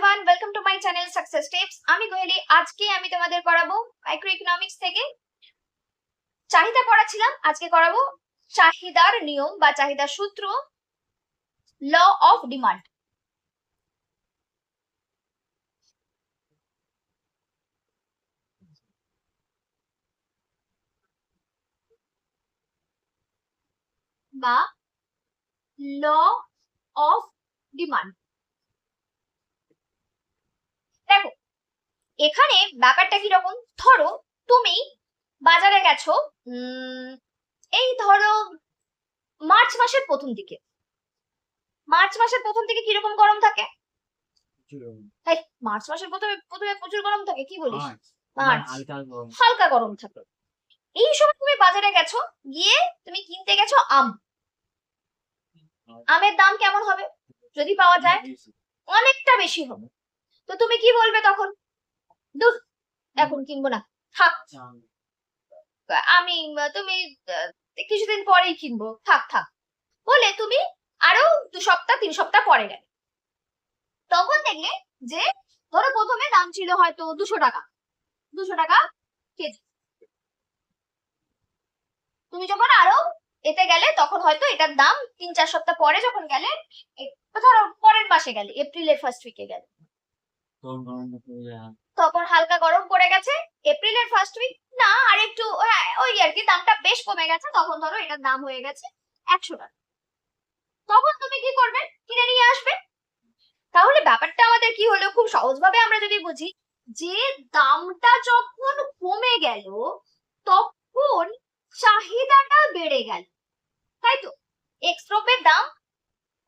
Everyone welcome to my channel success tips আমি কোহেলি আজকে আমি তোমাদের করাবো মাইক্রো ইকোনমিক্স থেকে। চাহিদা পড়াছিলাম, আজকে করাবো চাহিদার নিয়ম বা চাহিদার সূত্র ল অফ ডিমান্ড বা ল অফ ডিমান্ড দেখো এখানে ব্যাপারটা কীরকম? ধরো তুমি বাজারে গেছো উম, এই ধরো মার্চ মাসের প্রথম দিকে। মার্চ মাসের প্রথম দিকে কীরকম গরম থাকে? তাই মার্চ মাসের প্রথমে প্রথমে প্রচুর গরম থাকে কি বলিস? মার্চ। হালকা গরম। থাকে। এই সময় তুমি বাজারে গেছো গিয়ে তুমি কিনতে গেছো আম। আমের দাম কেমন হবে? যদি পাওয়া যায় অনেকটা বেশি হবে। তো তুমি কি বলবে তখন? দূর এখন কিনবো না থাক। আমি তুমি কিছুদিন পরেই কিনবো থাক থাক। বলে তুমি আরও দু সপ্তাহ তিন সপ্তাহ পরে গেলে। তখন দেখলে যে ধরো প্রথমে দাম ছিল হয়তো দুশো টাকা। দুশো টাকা কেজি। তুমি যখন আরও এতে গেলে তখন হয়তো এটার দাম তিন চার সপ্তাহ পরে যখন গেলে ধরো পরের মাসে গেলে এপ্রিলের ফার্স্ট উইকে গেলে। তখন হালকা গরম পড়ে গেছে, এপ্রিলের ফার্স্ট উইক না, আর একটু, ওই আর কি, দামটা বেশ কমে গেছে, তখন ধরো এটার দাম হয়ে গেছে একশো টাকা। তখন তুমি কি করবে? কিনে নিয়ে আসবে। তাহলে ব্যাপারটা আমাদের কি হলো? খুব সহজভাবে আমরা যদি বুঝি, যে দামটা যখন কমে গেল, তখন চাহিদাটা বেড়ে গেল। তাই তো? এক্সট্রপের দাম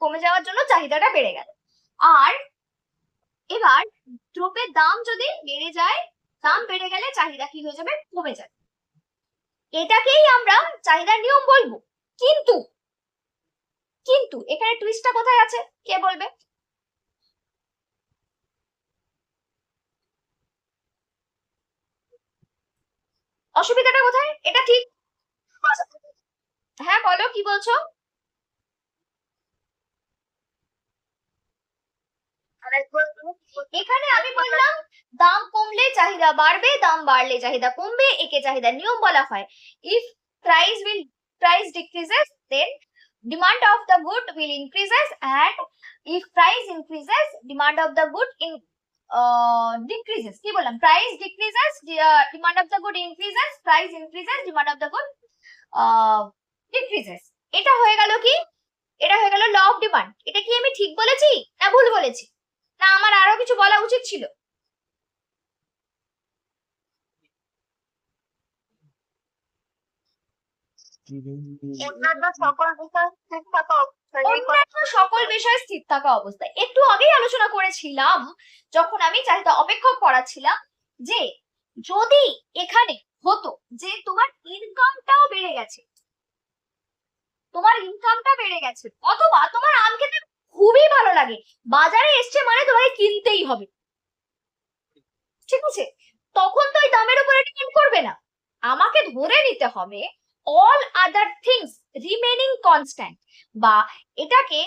কমে যাওয়ার জন্য চাহিদাটা বেড়ে গেল। আর এবার দ্রব্যের দাম যদি বেড়ে যায়, দাম বেড়ে গেলে চাহিদা কি হয়ে যাবে? কমে যাবে। এটাকেই আমরা চাহিদার নিয়ম বলব। কিন্তু কিন্তু এখানে টুইস্টটা কোথায় আছে? কে বলবে? অসুবিধাটা কোথায়? এটা ঠিক। হ্যাঁ বলো, কি বলছো? এখানে আমি বললাম, দাম কমলে চাহিদা বাড়বে, দাম বাড়লে চাহিদা কমবে, একে চাহিদা নিয়ম বলা হয়। If price will price decreases then demand of the good will increases and if price increases demand of the good in decreases কি বললাম? Price decreases demand of the good increases price increases demand of the good decreases এটা হয়ে গেল কি? এটা হয়ে গেল ল of demand এটা কি আমি ঠিক বলেছি না ভুল বলেছি? না আমার আরও কিছু বলা উচিত ছিল। সকল বিষয় স্থির থাকা একটু আগেই আলোচনা করেছিলাম যখন আমি চাহিদা অপেক্ষক পড়াচ্ছিলাম যে যদি এখানে হতো যে তোমার ইনকামটাও বেড়ে গেছে তোমার ইনকামটা বেড়ে গেছে অথবা তোমার আম খেতে খুবই ভালো লাগে। বাজারে এসছে মানে তোমাকে কিনতেই হবে। ঠিক আছে? তখন তো ওই দামের উপরে ডিপেন্ড করবে না। আমাকে ধরে নিতে হবে all other things remaining constant বা এটাকে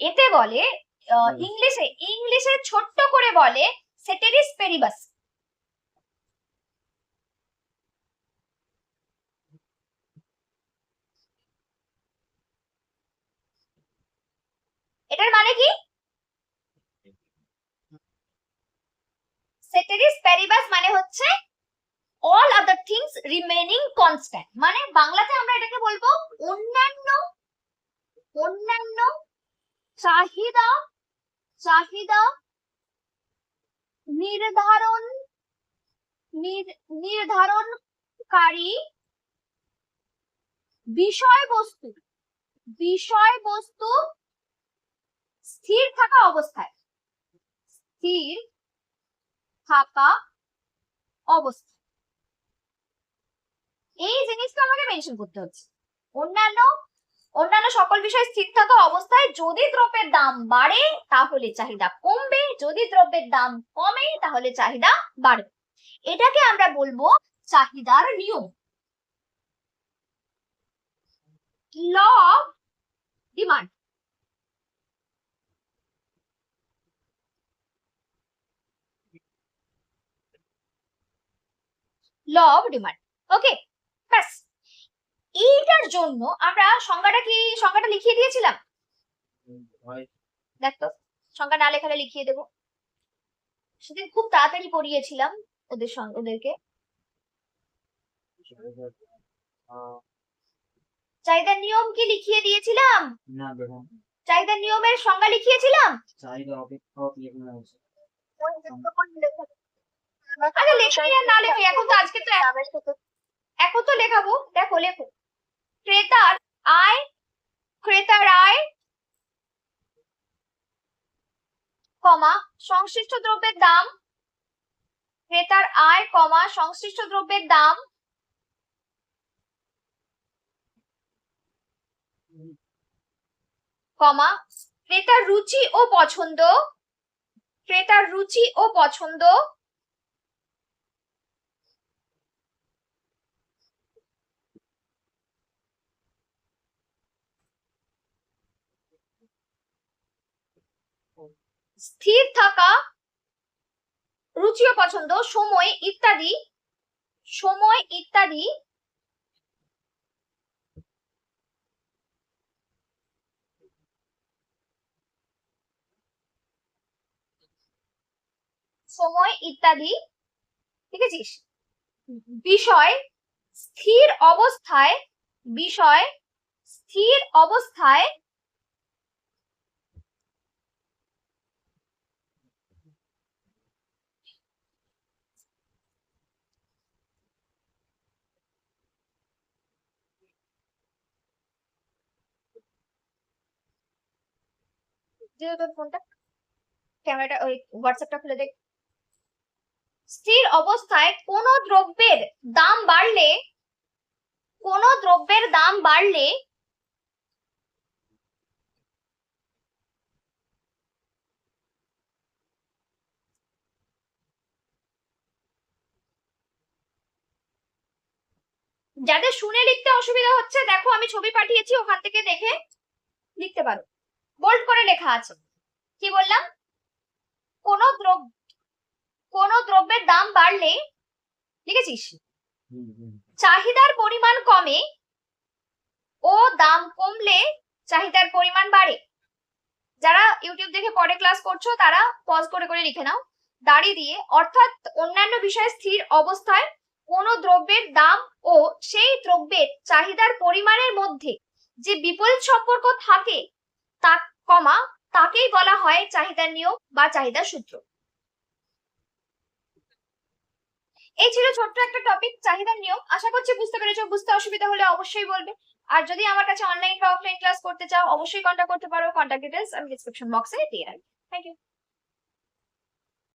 এতে বলে ইংলিশে ইংলিশে ছোট্ট করে বলে সেটেরিস পেরিবাস এটার মানে কি? সেটেরিস পেরিবাস মানে হচ্ছে all other things remaining constant মানে বাংলাতে আমরা এটাকে বলব অন্যান্য অন্যান্য চাহিদা চাহিদা নির্ধারণ, নির- নির্ধারণকারী বিষয়বস্তু বিষয়বস্তু স্থির থাকা অবস্থায়, স্থির থাকা অবস্থা এই জিনিসটা আমাকে মেনশন করতে হচ্ছে। অন্যান্য অন্যান্য সকল বিষয় স্থির থাকা অবস্থায় যদি দ্রব্যের দাম বাড়ে, তাহলে চাহিদা কমবে। যদি দ্রব্যের দাম কমে, তাহলে চাহিদা বাড়বে। এটাকে আমরা বলব চাহিদার নিয়ম। Law of demand law of demand okay ব্যাস এইটার জন্য আমরা সংজ্ঞাটা কি সংজ্ঞাটা লিখিয়ে দিয়েছিলাম? দেখ তো সংখ্যা না লেখালে লিখিয়ে দেবো। সেদিন খুব তাড়াতাড়ি পড়িয়েছিলাম ওদের সঙ্গে ওদেরকে। চাহিদার নিয়ম কি লিখিয়ে দিয়েছিলাম? চাহিদার নিয়মের সংজ্ঞা লিখিয়েছিলাম? চাহিদা অপেক্ষক করে লেখা আর না লেখাই এখন তো আজকে তো এখন তো লেখাবো দেখো লেখো। ক্রেতার আয় ক্রেতার আয় কমা সংশ্লিষ্ট দ্রব্যের দাম। ক্রেতার আয় কমা সংশ্লিষ্ট দ্রব্যের দাম। কমা ক্রেতার রুচি ও পছন্দ। ক্রেতার রুচি ও পছন্দ। স্থির থাকা রুচি ও পছন্দ, সময় ইত্যাদি সময় ইত্যাদি সময় ইত্যাদি ঠিক আছিস বিষয় স্থির অবস্থায়, বিষয় স্থির অবস্থায় হোয়াটসঅ্যাপটা খুলে দেখ। স্থির অবস্থায় কোন দ্রব্যের দাম বাড়লে, কোন দ্রব্যের দাম বাড়লে যাদের শুনে লিখতে অসুবিধা হচ্ছে, দেখো আমি ছবি পাঠিয়েছি, ওখান থেকে দেখে লিখতে পারো। বোল্ড করে লেখা আছে। কি বললাম? কোন দ্রব্য কোন দ্রব্যের দাম বাড়লে লিখেছিস। চাহিদার পরিমাণ কমে ও দাম কমলে চাহিদার পরিমাণ বাড়ে। যারা ইউটিউব দেখে পরে ক্লাস করছ তারা পজ করে করে লিখে নাও। দাঁড়িয়ে দিয়ে অর্থাৎ অন্যান্য বিষয়ে স্থির অবস্থায় কোন দ্রব্যের দাম ও সেই দ্রব্যের চাহিদার পরিমাণের মধ্যে যে বিপরীত সম্পর্ক থাকে তা কমা, তাকেই বলা হয় চাহিদার নিয়ম বা চাহিদা সূত্র। এই ছিল ছোট্ট একটা টপিক চাহিদার নিয়ম আশা করছি বুঝতে পেরেছ, বুঝতে অসুবিধা হলে অবশ্যই বলবে। আর যদি আমার কাছে অনলাইন বা অফলাইন ক্লাস করতে চাও, অবশ্যই কন্ট্যাক্ট করতে পারো। কন্ট্যাক্ট ডিটেলস আমি ডিসক্রিপশন বক্সে দিয়ে রাখি থ্যাংক ইউ